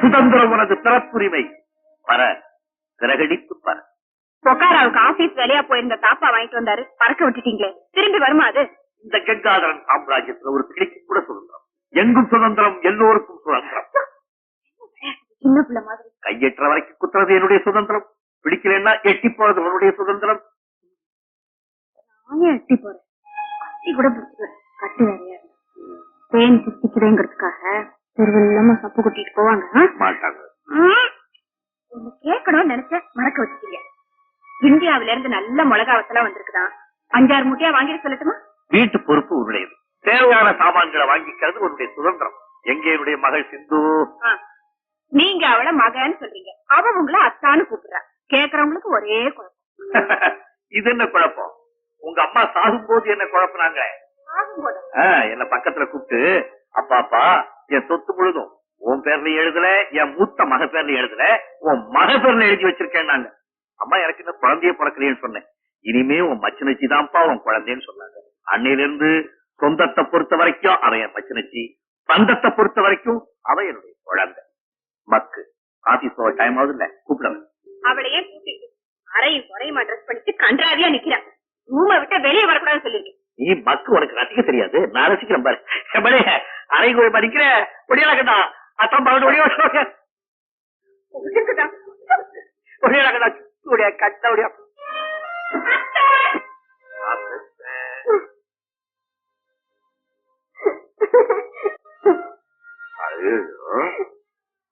சுதந்திரம் உனது பிறப்புரிமை. பர சிறகடித்து பர. பொக்காராவுக்கு ஆபீஸ் வேலையா போயிருந்த தாப்பா வாங்கிட்டு வந்தாரு. பறக்க விட்டுட்டீங்களே. திரும்பி வருமா அது? இந்த கங்காதரன் சாம்ராஜ்யத்துல ஒரு கிளிக்கு கூட சுதந்திரம். எங்கும் சுதந்திரம் எல்லோருக்கும் சுதந்திரம். சின்ன பிள்ளை மாதிரி. கையெற்ற வரைக்கும் குத்துறது என்னுடைய சுதந்திரம். பிடிக்கலன்னா எட்டி போறது உன்னுடைய சுதந்திரம். நானே அட்டி போறேன். கட்டி கூட பிடிச்சிக்கிறேன் கட்டு வேறையா. தேன் சித்திக்கிறேங்கிறதுக்காக தெருவில் இல்லாம சப்பு கொட்டிட்டு போவாங்க? மாட்டாங்க. ஒண்ணு கேட்கணும்னு நினைச்ச மறக்க வச்சுட்டீங்க. இந்தியாவில இருந்து நல்ல மிளகாவத்தெல்லாம் வந்திருக்குதான் அஞ்சாறு முட்டையா வாங்கிட்டு சொல்லட்டுமா? வீட்டு பொறுப்பு உன்னுடையது. தேவையான சாமான்களை வாங்கிக்கிறது உன்னுடைய சுதந்திரம். எங்கே என்னுடைய மகள் சிந்து. நீங்க அவள மகன்னு சொல்றீங்க. அவ உங்களை அத்தான்னு கூப்பிடுறா. கேக்குறவங்களுக்கு ஒரே குழப்பம். இது என்ன குழப்பம்? உங்க அம்மா சாகும் போது என்ன குழப்பினாங்க? என்ன பக்கத்துல கூப்பிட்டு அப்பா அப்பா என் சொத்து முழுதும் உன் பேர்ல எழுதல என் மூத்த மக பேர்ல எழுதல உன் மக பேர்ல எழுதி வச்சிருக்கேன் அம்மா எனக்கு இன்னும் குழந்தைய பிறக்கலையேன்னு சொன்னேன். இனிமே உன் மச்சினச்சி தான்ப்பா உன் குழந்தைன்னு சொன்னாங்க. அன்னையில இருந்து சொந்தத்தை பொறுத்த வரைக்கும் அவன் என் மச்சினச்சி பந்தத்தை பொறுத்த வரைக்கும் அவன் என்னுடைய குழந்தை. மக்கு. ஆபீஸ் போக டைம் ஆகுது இல்ல கூப்பிடுவேன் அவளையே கூட்டிட்டு அறையும் குறையுமா ட்ரெஸ் பண்ணிட்டு கன்றாவியா நிக்கிறா ரூமை விட்டு வெளியே வரக்கூடாதுன்னு சொல்லிருக்கேன் நீ மக்கு உனக்கு ரசிக்க தெரியாது. நான் ரசிக்கிறேன் பாரு. எப்படே அரை கோழி படிக்கிற ஒடியலா கட்டா அத்தம் பகட்டு ஒடியா இருக்குதா? ஒடியலா கட்டா ஒடியா கட்ட ஒடியா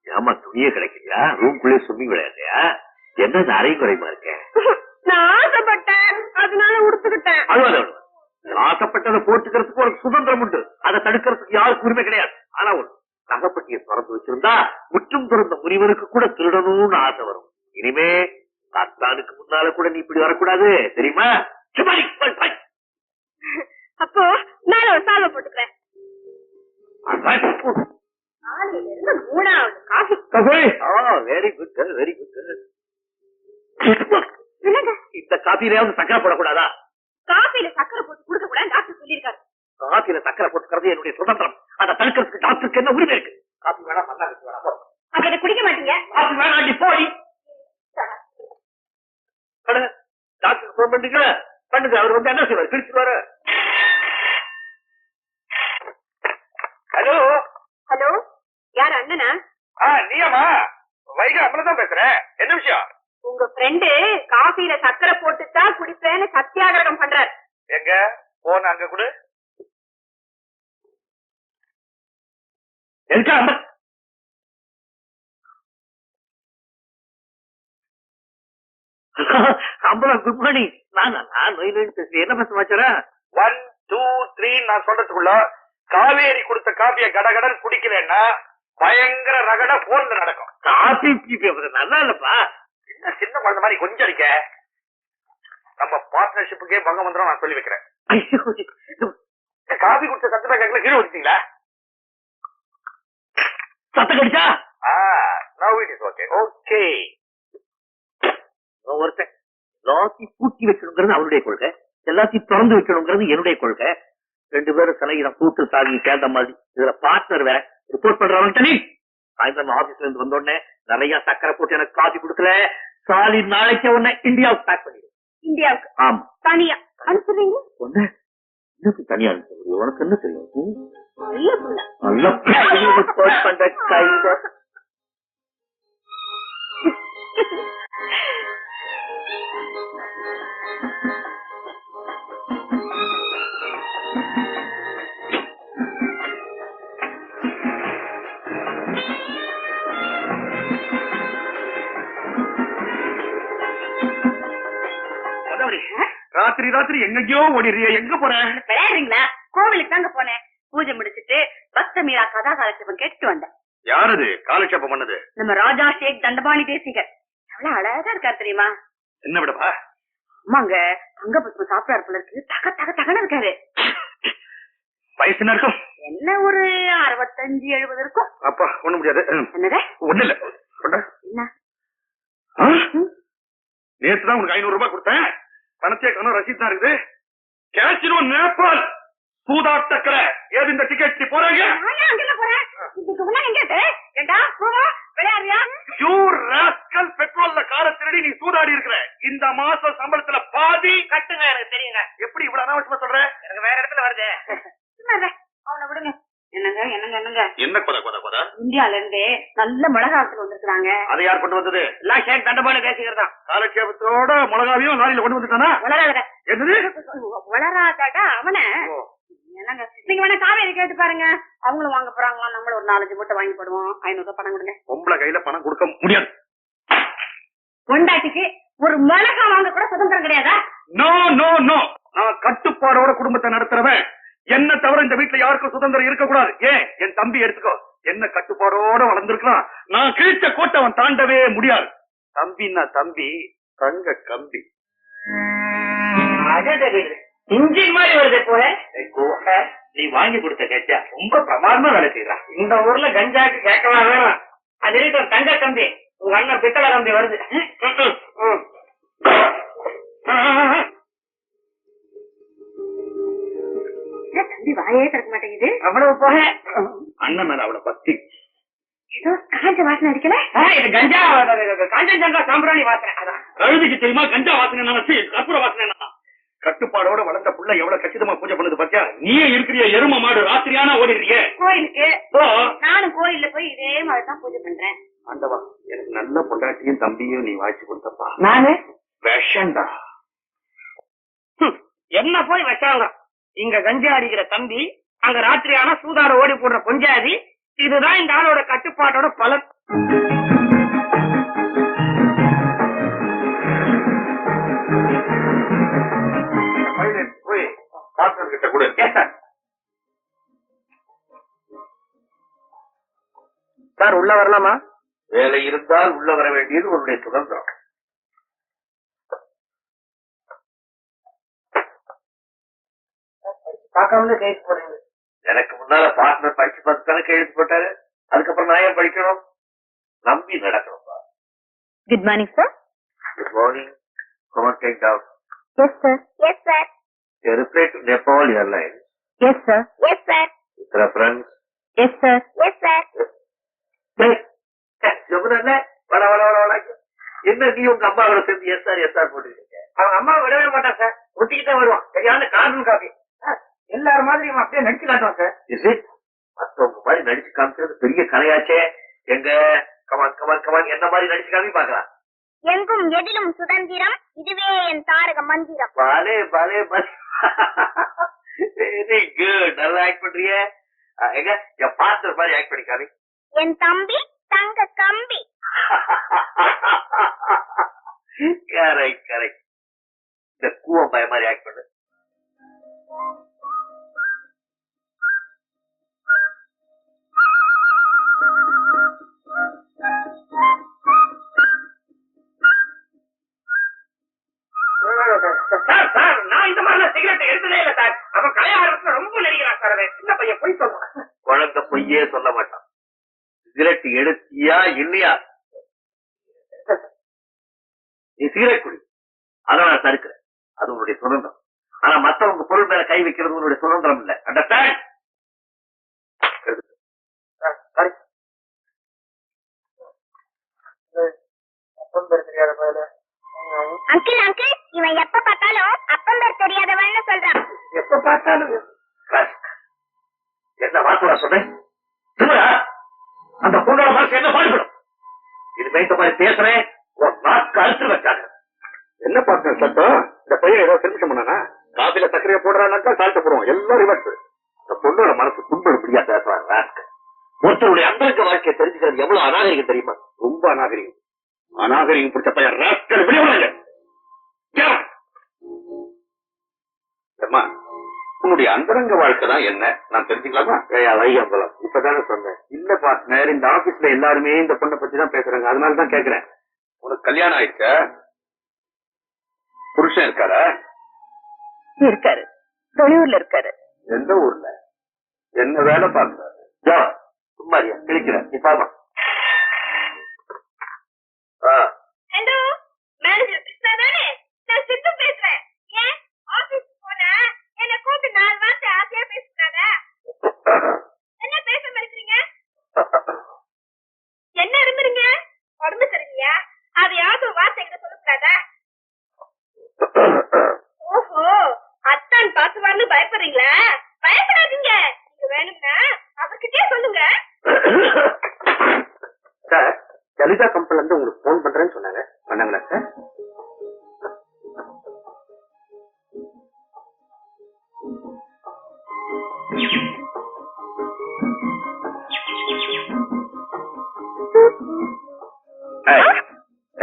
ஏமா துணியே கிடைக்கலையா? ரூம்குள்ளே சும்மி விளையாடுறியா? என்னது அரை குறைமா இருக்கேன் நான் ஆசைப்பட்டேன் அதனால உடுத்துக்கிட்டேன். அழுவாத ஆசைப்பட்டதை போட்டுக்கிறதுக்கு ஒரு சுதந்திரம் உண்டு. அதை தடுக்கிறதுக்கு யாருக்கு உரிமை கிடையாது. ஆனா ஒரு நகைப்பட்டியை திறந்து வச்சிருந்தா முற்றும் திறந்த முனிவனுக்கு கூட திருடணும்னு ஆசை வரும். இனிமே அத்தானுக்கு முன்னால கூட நீ இப்படி வரக்கூடாது. தெரியுமா. அப்போ மேல ஒரு சால்வை போட்டுக்கிறேன். மூணாவது coffee. Very good very good இந்த காபியிலேயாவது சக்கரை போடக்கூடாதா? காஃபில சக்கரை போட்டு கொடுக்க கூடாது டாக்டர் சொல்லியிருக்காரு. காபியில சக்கரை போட்டுக்கிறது என்னுடைய சுதந்திரம். அதை தடுக்கிறதுக்கு டாக்டருக்கு என்ன உரிமை இருக்கு? காபி வேணா மல்லாக்கு வேணா போ. அப்ப இதை குடிக்க மாட்டீங்க? காபி வேணாம் நீ போய். டாக்டர் போன் பண்ணுங்க. பண்ணுங்க. அவர் வந்து என்ன செய்வார்? பிரிச்சுவாரு ஹலோ? ஹலோ? யார் அண்ணனா? ஆ நீயாமா வைகை அம்மளதான் பேசுறேன். என்ன விஷயம்? உங்க ஃப்ரெண்டு காஃபில சக்கரை போட்டு தான் குடிப்பேன்னு சத்தியாகிரகம் பண்றாரு. எங்க? போன் அங்க கொடு. எதுக்கா அம்பலம் குட் மார்னிங் நான் நான் நோய் நோய் பேசுறேன் என்ன பேச மாச்சாரா ஒன் டூ த்ரீ நான் சொல்றதுக்குள்ள காவேரி கொடுத்த காப்பிய கடகடன் குடிக்கலன்னா பயங்கர ரகட போன்ல நடக்கும். காபி நல்லா இல்லப்பா. சின்ன குழந்தை மாதிரி கொஞ்சம் அடிக்க நம்ம பார்ட்னர்ஷிப்புக்கே பங்கம் வந்துடும் நான் சொல்லி வைக்கிறேன். காபி குடிச்ச சத்தமா கேட்கல கீழே வச்சிட்டீங்களா சத்தம் கடிச்சா now it is okay okay ஒருத்தன் எல்லாத்தையும் பூட்டி வைக்கணுங்கிறது அவனுடைய கொள்கை. எல்லாத்தையும் திறந்து வைக்கணுங்கிறது என்னுடைய கொள்கை. ரெண்டு பேரும் சிலையிடம் கூட்டு சாதி சேர்ந்த மாதிரி. இதுல பார்ட்னர் வேற. ரிப்போர்ட் பண்றவன் தனி சாயந்தரம் ஆபீஸ்ல இருந்து வந்த உடனே நிறைய சக்கரை போட்டு எனக்கு காஃபி கொடுக்கல. சாலி நாளைக்கு உடனே இந்தியாவுக்கு பேக் பண்ணிடு இந்தியாவுக்கு? ஆமா. தனியா? அனுப்பிடுறீங்க ஒண்ணு இன்னும் தனியா அனுப்ப முடியும் உனக்கு என்ன தெரியும்? நல்ல பண்ற கைத ராத்திரி ராத்திரி எங்கேயோ ஓடிறிய எங்க போற? விளையாடுறீங்களா? கோவிலுக்கு தாங்க போனேன். பூஜை முடிச்சிட்டு பக்த மீரா கதா காலட்சேபம் கேட்டு வந்தேன் யாரது காலட்சேபம் பண்ணது. நம்ம ராஜா ஷேக் தண்டபாணி தேசிகர். எவ்வளவு அழகா இருக்காரு தெரியுமா? என்ன விடப்பா ஆமாங்க தங்க பத்ம சாப்பிடாரு போல இருக்கு. தக தக தகன்னு இருக்காரு. வயசு என்ன இருக்கும். என்ன ஒரு அறுபத்தஞ்சு எழுபது இருக்கும்? அப்பா ஒண்ணு முடியாது. என்னது ஒண்ணு இல்ல. என்ன? ஆ? நேத்து தான் உனக்கு ஐநூறு ரூபாய் கொடுத்தேன். பணத்தையே கணும் ரசீது தான் இருக்குது கேட்சிருவோம் நேபாள் சூதாட்டக்கரை ஏது இந்த டிக்கெட் போறாங்க? பெட்ரோல்ல கார திருடி நீ சூதாடி இருக்கிற. இந்த மாசம் சம்பளத்துல பாதி கட்டுங்க எனக்கு தெரியுங்க. எப்படி இவ்வளவு அனாவசியமா சொல்ற? எனக்கு வேற இடத்துல வருது. அவனை விடுங்க. என்னங்க என்னங்க என்னங்க? என்ன கொத கொத கொத இந்தியால இருந்து நல்ல மிளகாத்துல வந்திருக்காங்க அதை யார் கொண்டு வந்தது? எல்லாம் ஷேக் தண்டபாணி பேசிக்கிறதா காலட்சேபத்தோட மிளகாவையும் லாரியில கொண்டு வந்துட்டானா? வளராத என்னது? வளராதாடா அவன? என்னங்க? நீங்க வேணா காவேரி கேட்டு பாருங்க. அவங்களும் வாங்க போறாங்களா நம்மளும் ஒரு நாலஞ்சு மூட்டை வாங்கி போடுவோம். ஐநூறு ரூபாய் பணம் கொடுங்க. பொம்பளை கையில பணம் கொடுக்க முடியாது. பொண்டாட்டிக்கு ஒரு மிளகா வாங்க கூட சுதந்திரம் கிடையாதா? No no no. நான் கட்டுப்பாடோட குடும்பத்தை நடத்துறவன். என்ன தவிர இந்த வீட்டுல யாருக்கும் சுதந்திரம் இருக்க கூடாது ஏன்? என் தம்பி எடுத்துக்கோ. என்ன கட்டுப்பாடோட வளர்ந்துருக்கலாம். நான் கிழிச்ச கோட்டை அவன் தாண்டவே முடியாது. தம்பின்னா தம்பி தங்க கம்பி. இன்ஜின் மாதிரி வருது போல. நீ வாங்கி கொடுத்த கெஜா ரொம்ப பிரமாதமா வேலை செய்யறா இந்த ஊர்ல கஞ்சாக்கு கேட்கவா வேணும். அது இருக்கட்டும் தங்க கம்பி. உங்க அண்ணன் பித்தளை கம்பி வருது. தம்பி வாயே திறக்க மாட்டேங்குது. அவ்வளவு போக. அண்ணன் மேல அவளை பத்தி ஏதோ காஞ்ச வாசனை அடிக்கல? கஞ்சா காஞ்சஞ்சங்கா சாம்பிராணி வாசனை. அதான். கழுதிக்கு தெரியுமா கஞ்சா வாசனை கற்பூர வாசனை கட்டுப்பாடோட வளர்ந்த புள்ள எவ்வளவு கச்சிதமா பூஜை பண்ணுது பாத்தியா? நீயே இருக்கிறிய எரும மாடு ராத்திரியானா ஓடிடுறியே கோயிலுக்கு. நானும் கோயில்ல போய் இதே மாதிரி தான் பூஜை பண்றேன். ஆண்டவா எனக்கு நல்ல பொண்டாட்டியும் தம்பியும் நீ வாய்ச்சி கொடுத்தப்பா. நானு? விஷண்டா. என்ன போய் வச்சாங்க இங்க கஞ்சா அடிக்கிற தம்பி அங்க ராத்திரி ஆனா சூதாட ஓடி போடுற பொஞ்சாதி இதுதான் இந்த ஆளோட கட்டுப்பாட்டோட பலன். போய் பார்ட்னர் கிட்ட கொடு. சார் உள்ள வரலாமா? வேலை இருந்தால் உள்ள வர வேண்டியது உன்னுடைய சுதந்திரம். பார்க்காமலே கைது போடுறது எனக்கு முன்னால பார்ட்னர் படிச்சு பார்த்து தானே கையெழுத்து போட்டாரு. அதுக்கப்புறம் நான் ஏன் படிக்கணும்? நம்பி நடக்கணும்பா. Good morning sir good morning come on take down yes sir yes sir reply to Nepal Airlines. Yes sir yes sir with reference. Yes sir yes sir ஜமுன வட வட வட வட. என்ன நீ உங்க அம்மாவோட சேர்ந்து எஸ் ஆர் எஸ் ஆர் போட்டுருக்கீங்க அவன் அம்மா விடவே மாட்டான் சார் ஒட்டிக்கிட்டே வருவான். சரியான கார்பன் காப்பி. எல்லாரும் மாதிரி இவன் அப்படியே நடிச்சு காட்டுவான் சார். இஸ் இட் மத்தவங்க மாதிரி நடிச்சு காமிக்கிறது பெரிய கலையாச்சே. எங்க? கமான் கமான் கமான் என்ன மாதிரி நடிச்சு காமி பாக்கலாம் எங்கும் எதிலும் சுதந்திரம் இதுவே என் தாரக மந்திரம். பாலே பாலே வெரி குட் நல்லா ஆக்ட் பண்றிய எங்க? என் பார்ட்னர் மாதிரி ஆக்ட் பண்ணி காமி. என் தம்பி தங்க கம்பி. கரெக்ட் கரெக்ட் இந்த கூவம் பய மாதிரி ஆக்ட் பையன் போய் சொல்றான் குழந்தை பொய்யே சொல்ல மாட்டான். சிகரெட் எடுத்தியா இல்லையா? நீ சிகரெட் குடி. அதை நான் தடுக்கிறேன். அது உன்னுடைய சுதந்திரம். ஆனா மத்தவங்க பொருள் மேல கை வைக்கிறது உன்னுடைய சுதந்திரம் இல்ல. அண்டர்ஸ்டாண்ட் அங்கிள் அங்கிள் இவன் எப்ப பார்த்தாலும் அப்பம் பேர் தெரியாதவன்னு சொல்றான். எப்ப பார்த்தாலும்? என்ன வார்த்தை சொன்னேன்? அந்த பொண்ணோட மனசு என்ன பாடுபடும் இனிமே இந்த மாதிரி பேசுறேன். உன் நாக்கு அழுத்து வச்சாங்க. என்ன பார்த்தேன் சட்டம் இந்த பையன் ஏதோ திருமிஷம் பண்ணானா? காபில சர்க்கரையை போடுறானாக்கா சால்ட்ட போடுவோம் எல்லாம் ரிவர்ஸ் அந்த பொண்ணோட மனசு புண்படும்படியா பேசுறாங்க ராஸ்கல். ஒருத்தருடைய அந்தரங்க வாழ்க்கையை தெரிஞ்சுக்கிறது எவ்வளவு அநாகரிகம் தெரியுமா? ரொம்ப அநாகரிகம். அநாகரிகம் பிடிச்ச பையன் ராஸ்கர் வெளியே உன்னுடைய அந்தரங்க வாழ்க்கை தான் என்ன? நான் தெரிஞ்சுக்கலாமா? வைகம்பலம் இப்பதானே சொன்னேன். இல்ல பார்ட்னர் இந்த ஆபீஸ்ல எல்லாருமே இந்த பொண்ணை பத்தி தான் பேசுறாங்க. அதனால தான் கேக்குறேன். உனக்கு கல்யாணம் ஆயிடுச்சா? புருஷன் இருக்காரா? இருக்காரு. வெளியூர்ல இருக்காரு. எந்த ஊர்ல? என்ன வேலை பார்க்கறாரு? யோ, சும்மா இருயா, கிழிக்கிறேன். நீ பாமா ஹலோ மேனேஜர் கிருஷ்ணா தானே நான் சித்து பேசுறேன் ஏன் ஆபீஸ் போனா என்ன கூப்பிட்டு நாலு வார்த்தை ஆசையா பேச என்ன பேசாம இருக்கிறீங்க என்ன இருந்துறீங்க உடம்பு சரியில்லையா? அதையாவது ஒரு வார்த்தை என்கிட்ட சொல்லக்கூடாதா? ஓஹோ அத்தான் பாத்துவார்னு பயப்படுறீங்களா? பயப்படாதீங்க. நீங்க வேணும்னா அவர்கிட்டயே சொல்லுங்க. சார் லலிதா கம்பெனில இருந்து உங்களுக்கு போன் பண்றேன்னு சொன்னாங்க. பண்ணாங்களா சார்?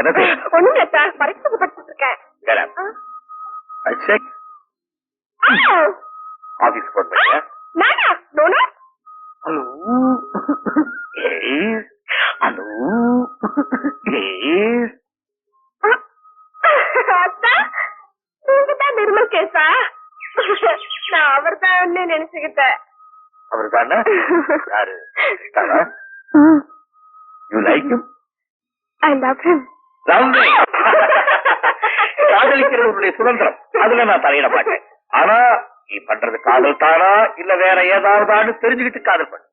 என்னது? ஒண்ணுங்க சார் பரிசுக்கு படிச்சுட்டு இருக்கேன் ஆபீஸ் பண்ணியா நானா? நோனா ஹலோ. எஸ் ஹலோ எஸ் அத்தா நீங்க தான் நிர்மல் கேசா? நான் அவர் தான் நினைச்சுக்கிட்டேன் அவர் தானே? யாரு you like him I love him காதலிக்கிறது உன்னுடைய சுதந்திரம். அதுல நான் தலையிட மாட்டேன். ஆனா நீ பண்றது காதல் தானா? இல்ல வேற ஏதாவதான்னு தெரிஞ்சுக்கிட்டு காதல் பண்ணு.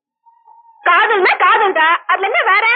காதல்னா காதல் தான் அதுல என்ன வேற?